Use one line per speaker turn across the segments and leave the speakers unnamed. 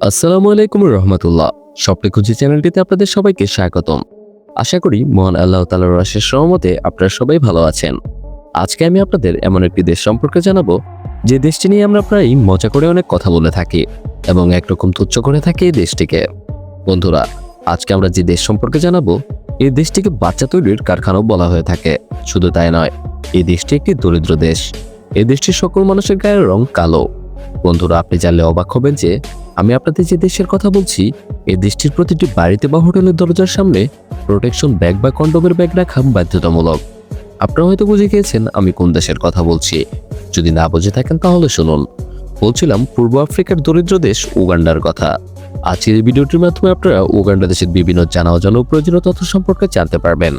আসসালামু আলাইকুম রহমতুল্লাহ। স্বপ্নে খুঁজি চ্যানেলটিতে আপনাদের সবাইকে স্বাগতম। আশা করি মহান আল্লাহ তালার রাশের সহমতে আপনারা সবাই ভালো আছেন। আজকে আমি আপনাদের এমন একটি দেশ সম্পর্কে জানাব, যে দেশটি নিয়ে আমরা প্রায় মজা করে অনেক কথা বলে থাকি এবং একরকম তুচ্ছ করে থাকি এই দেশটিকে। বন্ধুরা, আজকে আমরা যে দেশ সম্পর্কে জানাব, এই দেশটিকে বাচ্চা তৈরির কারখানাও বলা হয়ে থাকে। শুধু তাই নয়, এই দেশটি একটি দরিদ্র দেশ। এই দেশটির সকল মানুষের গায়ের রং কালো। বন্ধুরা, আপনি জানলে অবাক হবেন যে আমি আপনাদের যে দেশের কথা বলছি, এই দেশটির প্রতিটি বাড়িতে বা হোটেলের দরজার সামনে প্রোটেকশন ব্যাগ বা কন্ডোমের ব্যাগ রাখা বাধ্যতামূলক। আপনারা হয়তো বুঝে গিয়েছেন আমি কোন দেশের কথা বলছি। যদি না বুঝে থাকেন তাহলে শুনুন। বলছিলাম পূর্ব আফ্রিকার দরিদ্র দেশ উগান্ডার কথা। আজকের ভিডিওটির মাধ্যমে আপনারা উগান্ডা দেশের বিভিন্ন জানা অজানা প্রয়োজনীয় তথ্য সম্পর্কে জানতে পারবেন,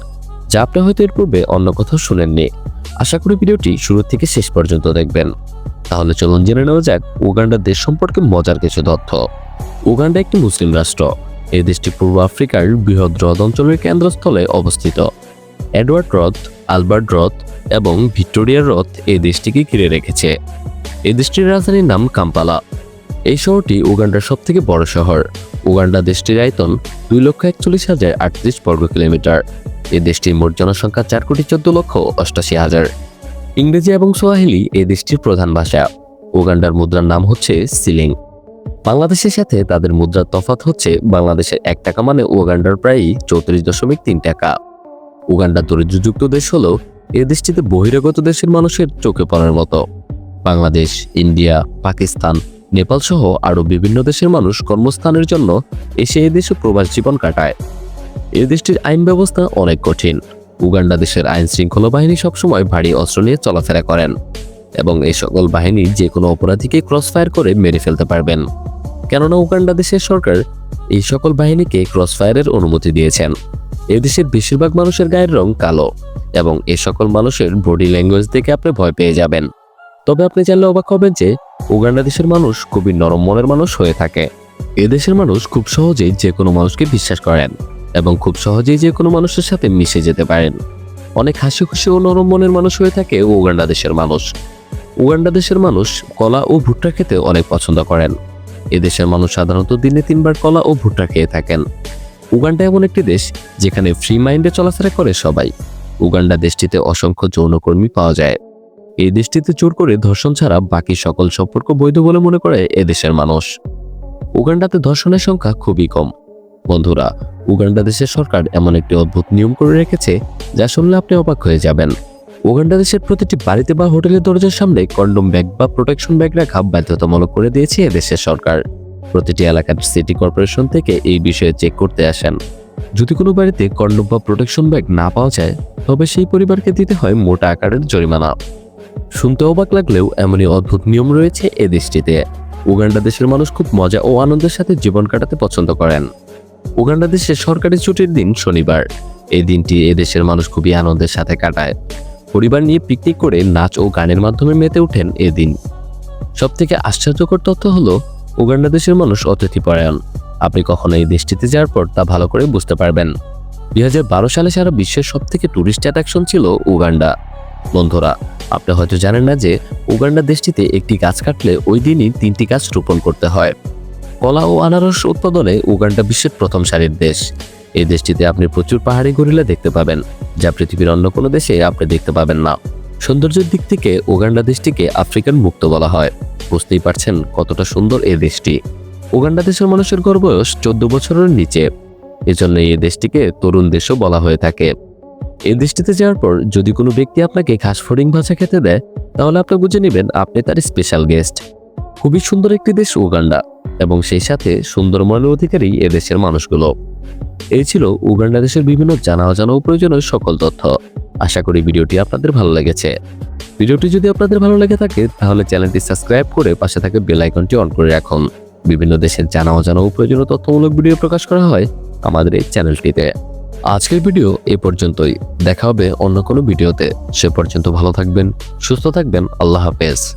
যা আপনি হয়তো এর পূর্বে অন্য কোথাও শুনেননি। আশা করি ভিডিওটি শুরু থেকে শেষ পর্যন্ত দেখবেন। তাহলে চলুন জেনে নেওয়া যাক উগান্ডার দেশ সম্পর্কে মজার কিছু তথ্য। উগান্ডা একটি মুসলিম রাষ্ট্র। এই দেশটি পূর্ব আফ্রিকার বৃহৎ হ্রদ অঞ্চলের কেন্দ্রস্থলে অবস্থিত। এডওয়ার্ড হ্রদ, আলবার্ট হ্রদ এবং ভিক্টোরিয়ার হ্রদ এই দেশটিকে ঘিরে রেখেছে। এই দেশটির রাজধানীর নাম কাম্পালা। এই শহরটি উগান্ডার সবথেকে বড় শহর। উগান্ডা দেশটির আয়তন দুই লক্ষ একচল্লিশ হাজার আটত্রিশ বর্গ কিলোমিটার এই দেশটির মোট জনসংখ্যা চার কোটি চোদ্দ লক্ষ অষ্টাশি হাজার। ইংরেজি এবং সোয়াহিলি এই দেশটির প্রধান ভাষা। উগান্ডার মুদ্রার নাম হচ্ছে সিলিং। বাংলাদেশের সাথে তাদের মুদ্রার তফাত হচ্ছে বাংলাদেশের এক টাকা মানে উগান্ডার প্রায় চৌত্রিশ দশমিক তিন টাকা। উগান্ডা দরিদ্রযুক্ত দেশ হলেও এ দেশটিতে বহিরাগত দেশের মানুষের চোখে পড়ার মতো। বাংলাদেশ, ইন্ডিয়া, পাকিস্তান, নেপাল সহ আরও বিভিন্ন দেশের মানুষ কর্মস্থানের জন্য এসে এ দেশে প্রবাস জীবন কাটায়। এ দেশটির আইন ব্যবস্থা অনেক কঠিন। উগান্ডা দেশের আইন শৃঙ্খলা বাহিনী সবসময় ভারী অস্ত্র নিয়ে চলাফেরা করেন এবং এই সকল বাহিনী যে কোনো অপরাধীকে ক্রস ফায়ার করে মেরে ফেলতে পারবেন। কেননা উগান্ডা দেশের সরকার এই সকল বাহিনীকে ক্রস ফায়ারের অনুমতি দিয়েছেন। এ দেশের বেশিরভাগ মানুষের গায়ের রং কালো এবং এ সকল মানুষের বডি ল্যাঙ্গুয়েজ দেখে আপনি ভয় পেয়ে যাবেন। তবে আপনি জানলে অবাক হবেন যে উগান্ডা দেশের মানুষ খুবই নরম মনের মানুষ হয়ে থাকে। এদেশের মানুষ খুব সহজেই যে কোনো মানুষকে বিশ্বাস করেন। এবং খুব সহজেই যে কোনো মানুষের সাথে মিশে যেতে পারেন। অনেক হাসি খুশি ও নরম মনের মানুষ হয়ে থাকে উগান্ডা দেশের মানুষ। উগান্ডা দেশের মানুষ কলা ও ভুট্টা খেতে অনেক পছন্দ করেন। এ দেশের মানুষ সাধারণত দিনে তিনবার কলা ও ভুট্টা খেয়ে থাকেন। উগান্ডা এমন একটি দেশ যেখানে ফ্রি মাইন্ডে চলাফেরা করে সবাই। উগান্ডা দেশটিতে অসংখ্য যৌনকর্মী পাওয়া যায়। এই দেশটিতে চোর করে ধর্ষণ ছাড়া বাকি সকল সম্পর্ক বৈধ বলে মনে করে এ দেশের মানুষ। উগান্ডাতে ধর্ষণের সংখ্যা খুবই কম। বন্ধুরা উগান্ডা দেশের সরকার এমন একটি অদ্ভুত নিয়ম করে রেখেছে যা শুনলে আপনি অবাক হয়ে যাবেন। উগান্ডা দেশের প্রতিটি বাড়িতে বা হোটেলের দরজার সামনে কন্ডম ব্যাগ বা প্রোটেকশন ব্যাগ রাখা বাধ্যতামূলক করে দিয়েছে এদেশের সরকার। প্রতিটি এলাকার সিটি কর্পোরেশন থেকে এই বিষয়ে চেক করতে আসেন। যদি কোনো বাড়িতে কন্ডম বা প্রোটেকশন ব্যাগ না পাওয়া যায়, তবে সেই পরিবারকে দিতে হয় মোটা আকারের জরিমানা। শুনতে অবাক লাগলেও এমনই অদ্ভুত নিয়ম রয়েছে এ দেশটিতে। উগান্ডা দেশের মানুষ খুব মজা ও আনন্দের সাথে জীবন কাটাতে পছন্দ করেন। উগান্ডা দেশের সরকারি ছুটির দিন শনিবার। এই দিনটি এ দেশের মানুষ খুবই আনন্দের সাথে কাটায়। পরিবার নিয়ে পিকনিক করে নাচ ও গানের মাধ্যমে মেতে ওঠেন এদিন সব থেকে আশ্চর্যকর তথ্য হলো, উগান্ডা দেশের মানুষ অতিথিপরায়ণ। আপনি কখনো এই দেশটিতে যাওয়ার পর তা ভালো করে বুঝতে পারবেন। দুই হাজার বারো সালে সারা বিশ্বের সব থেকে টুরিস্ট অ্যাট্রাকশন ছিল উগান্ডা। বন্ধুরা, আপনি হয়তো জানেন না যে, উগান্ডা দেশটিতে একটি গাছ কাটলে ওই দিনই তিনটি গাছ রোপণ করতে হয়। কলা ও আনারস উৎপাদনে উগান্ডা বিশ্বের প্রথম সারির দেশ। এই দেশটিতে আপনি প্রচুর পাহাড়ি গরিলা দেখতে পাবেন, যা পৃথিবীর অন্য কোনো দেশে আপনি দেখতে পাবেন না। সৌন্দর্যের দিক থেকে উগান্ডা দেশটিকে আফ্রিকান মুক্ত বলা হয়। বুঝতেই পারছেন কতটা সুন্দর এই দেশটি। উগান্ডা দেশের মানুষের গড় বয়স চোদ্দ বছরের নিচে। এজন্য এই দেশটিকে তরুণ দেশও বলা হয়ে থাকে। এই দেশটিতে যাওয়ার পর যদি কোনো ব্যক্তি আপনাকে ঘাস ফড়িং ভাষা খেতে দেয়, তাহলে আপনি বুঝে নেবেন আপনি তার স্পেশাল গেস্ট খুবই সুন্দর একটি দেশ উগান্ডা এবং সেই সাথে সুন্দর মনের অধিকারী এদেশের মানুষগুলো। এই ছিল উগান্ডা দেশের বিভিন্ন জানা অজানা ও প্রয়োজনীয় সকল তথ্য। আশা করি ভিডিওটি আপনাদের ভালো লেগেছে। ভিডিওটি যদি আপনাদের ভালো লেগে থাকে, তাহলে চ্যানেলটি সাবস্ক্রাইব করে পাশে থাকা বেল আইকনটি অন করে রাখুন। বিভিন্ন দেশের জানা অজানা ও প্রয়োজনীয় তথ্যমূলক ভিডিও প্রকাশ করা হয় আমাদের এই চ্যানেলটিতে। আজকের ভিডিও এ পর্যন্তই। দেখা হবে অন্য কোনো ভিডিওতে। সে পর্যন্ত ভালো থাকবেন, সুস্থ থাকবেন। আল্লাহ হাফেজ।